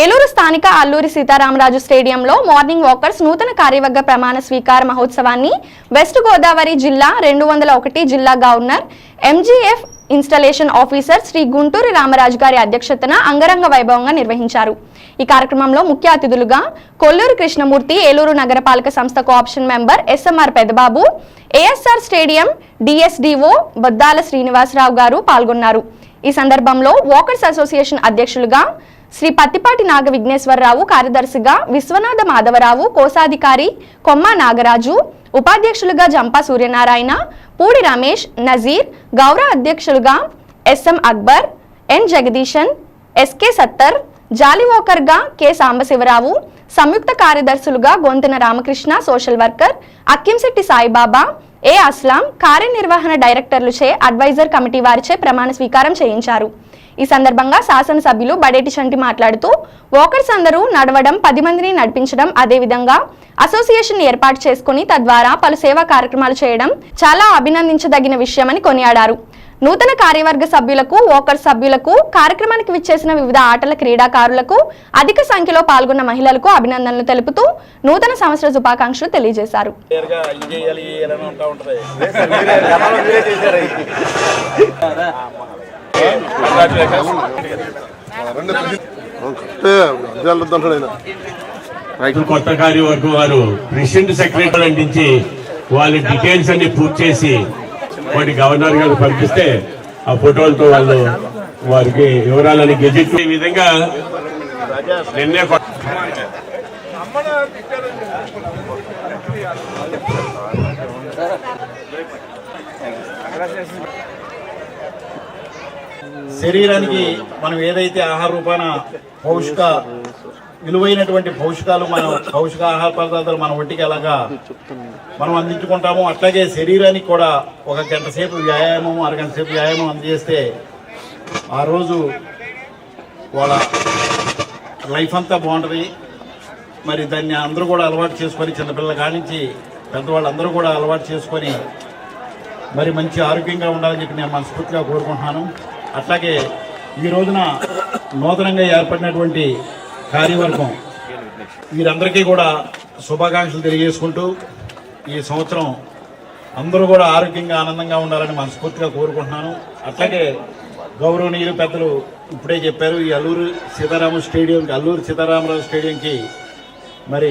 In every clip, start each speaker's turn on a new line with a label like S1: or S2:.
S1: ఏలూరు స్థానిక అల్లూరి సీతారామరాజు స్టేడియంలో morning walkers నూతన కార్యవర్గ ప్రమాణ స్వీకార మహోత్సవాన్ని వెస్ట్ గోదావరి జిల్లా రెండు వందల ఒకటి జిల్లా governor MGF installation officer Shri Gunturu Ramaraju గారి అధ్యక్షతన అంగరంగ వైభవంగా నిర్వహించారు. ఈ కార్యక్రమంలో ముఖ్య అతిథులుగా కొల్లూరు కృష్ణమూర్తి ఏలూరు నగరపాలక సంస్థ cooption member SMR Pedababu ASR stadium DSDO Boddala Srinivasarao గారు పాల్గొన్నారు. ఈ సందర్భంలో వాకర్స్ అసోసియేషన్ అధ్యక్షులుగా శ్రీ పత్తిపాటి నాగ విఘ్నేశ్వరరావు కార్యదర్శిగా విశ్వనాథ మాధవరావు కోశాధికారి కొమ్మ నాగరాజు ఉపాధ్యక్షులుగా జంపా సూర్యనారాయణ పూడి రమేష్ నజీర్ గౌరవ అధ్యక్షులుగా S M Akbar N Jagadeesan S K Sattar జాలివోకర్గా K Sambasivarao సంయుక్త కార్యదర్శులుగా Gontuna Ramakrishna social worker Akkinsetti Saibaba A Aslam కార్యనిర్వహణ డైరెక్టర్లుచే అడ్వైజర్ కమిటీ వారిచే ప్రమాణ స్వీకారం చేయించారు. ఈ సందర్భంగా శాసనసభ్యులు బడేటి చంటి మాట్లాడుతూ వాకర్స్ అందరూ నడవడం పది మందిని నడిపించడం అదేవిధంగా అసోసియేషన్ ఏర్పాటు చేసుకుని తద్వారా పలు సేవా కార్యక్రమాలు చేయడం చాలా అభినందించదగిన విషయమని కొనియాడారు. నూతన కార్యవర్గ సభ్యులకు వాకర్ సభ్యులకు కార్యక్రమానికి విచ్చేసిన వివిధ ఆటల క్రీడాకారులకు అధిక సంఖ్యలో పాల్గొన్న మహిళలకు అభినందనలు తెలుపుతూ నూతన సంవత్సర శుభాకాంక్షలు తెలియజేశారు.
S2: కొత్త కార్యవర్గం వారు ప్రెసిడెంట్ సెక్రటరీ అంటించి వాళ్ళ డీటెయిల్స్ అన్ని పూర్తి చేసి వాటి గవర్నర్ గారు పంపిస్తే ఆ ఫోటోలతో వాళ్ళు వారికి వివరాలని గెజిట్ ఈ విధంగా నిన్నే
S3: శరీరానికి మనం ఏదైతే ఆహార రూపాన పౌష్క విలువైనటువంటి పౌష్కాలు మన పౌష్క ఆహార పదార్థాలు మన ఒంటికి ఎలాగా మనం అందించుకుంటాము అట్లాగే శరీరానికి కూడా ఒక గంట సేపు వ్యాయామం అరగంట సేపు వ్యాయామం అందజేస్తే ఆ రోజు వాళ్ళ లైఫ్ అంతా బాగుంటుంది. మరి దాన్ని అందరూ కూడా అలవాటు చేసుకొని చిన్నపిల్లల కానించి పెద్దవాళ్ళు అందరూ కూడా అలవాటు చేసుకొని మరి మంచి ఆరోగ్యంగా ఉండాలని చెప్పి నేను మనస్ఫూర్తిగా కోరుకుంటున్నాను. అట్లాగే ఈ రోజున నూతనంగా ఏర్పడినటువంటి కార్యవర్గం. వీరందరికీ కూడా శుభాకాంక్షలు తెలియజేసుకుంటూ ఈ సంవత్సరం అందరూ కూడా ఆరోగ్యంగా ఆనందంగా ఉండాలని మనస్ఫూర్తిగా కోరుకుంటున్నాను. అట్లాగే గౌరవనీయులు పెద్దలు ఇప్పుడే చెప్పారు ఈ అల్లూరు సీతారామ స్టేడియంకి అల్లూరు సీతారామరాజు స్టేడియంకి మరి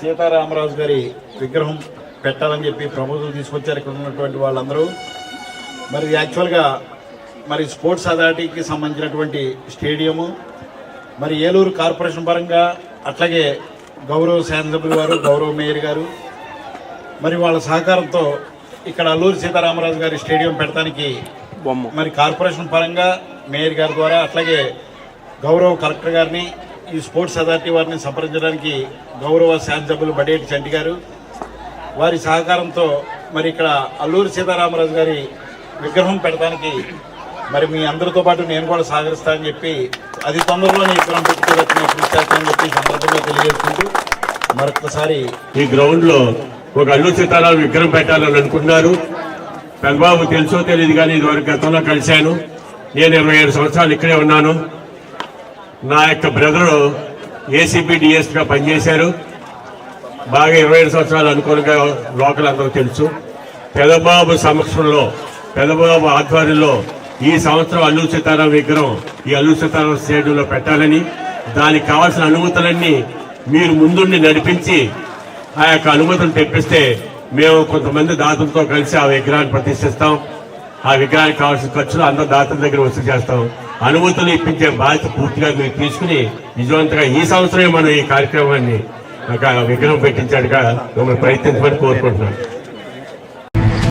S3: సీతారామరాజు గారి విగ్రహం పెట్టాలని చెప్పి ప్రభుత్వం తీసుకొచ్చారు ఇక్కడ ఉన్నటువంటి వాళ్ళందరూ. మరి యాక్చువల్గా మరి స్పోర్ట్స్ అథారిటీకి సంబంధించినటువంటి స్టేడియము మరి ఏలూరు కార్పొరేషన్ పరంగా అట్లాగే గౌరవ శాసనసభ్యులు వారు గౌరవ మేయర్ గారు మరి వాళ్ళ సహకారంతో ఇక్కడ అల్లూరి సీతారామరాజు గారి స్టేడియం పెడతానికి మరి కార్పొరేషన్ పరంగా మేయర్ గారి ద్వారా అట్లాగే గౌరవ కలెక్టర్ గారిని ఈ స్పోర్ట్స్ అథారిటీ వారిని సంప్రదించడానికి గౌరవ శాసనసభ్యులు బడేటి చంటి గారు వారి సహకారంతో మరి ఇక్కడ అల్లూరి సీతారామరాజు గారి విగ్రహం పెడతానికి మరి మీ అందరితో పాటు నేను కూడా సహకరిస్తానని చెప్పి అది తొందరలోనే విగ్రహం పెట్టుకోవచ్చిన కృషి చేస్తానని చెప్పి సందర్భంగా తెలియజేసుకుంటూ మరొకసారి
S2: ఈ గ్రౌండ్లో ఒక అల్లు సీతారాం విగ్రహం పెట్టాలని అనుకున్నారు పెద్దబాబు తెలుసో తెలియదు కానీ ఇదివరకు గతంలో కలిశాను. నేను ఇరవై ఏడు సంవత్సరాలు ఇక్కడే ఉన్నాను. నా యొక్క బ్రదరు ఏసీపీ డిఎస్గా పనిచేశారు. బాగా ఇరవై ఏడు సంవత్సరాలు అనుకూలంగా లోకల్ అందరూ తెలుసు. పెదబాబు సమక్షంలో పెదబాబు ఆధ్వర్యంలో ఈ సంవత్సరం అల్లు సీతారాం విగ్రహం ఈ అల్లు సీతారాం స్టేడియంలో పెట్టాలని దానికి కావాల్సిన అనుమతులన్నీ మీరు ముందుండి నడిపించి ఆ యొక్క అనుమతులు తెప్పిస్తే మేము కొంతమంది దాతలతో కలిసి ఆ విగ్రహాన్ని ప్రతిష్ఠిస్తాం. ఆ విగ్రహానికి కావాల్సిన ఖర్చులు అందరూ దాతల దగ్గర వసూలు చేస్తాం. అనుమతులు ఇప్పించే బాధ్యత పూర్తిగా మీరు తీసుకుని నిజవంతంగా ఈ సంవత్సరమే మనం ఈ కార్యక్రమాన్ని ఒక విగ్రహం పెట్టించాడుగా మిమ్మల్ని ప్రయత్నించమని కోరుకుంటున్నాను.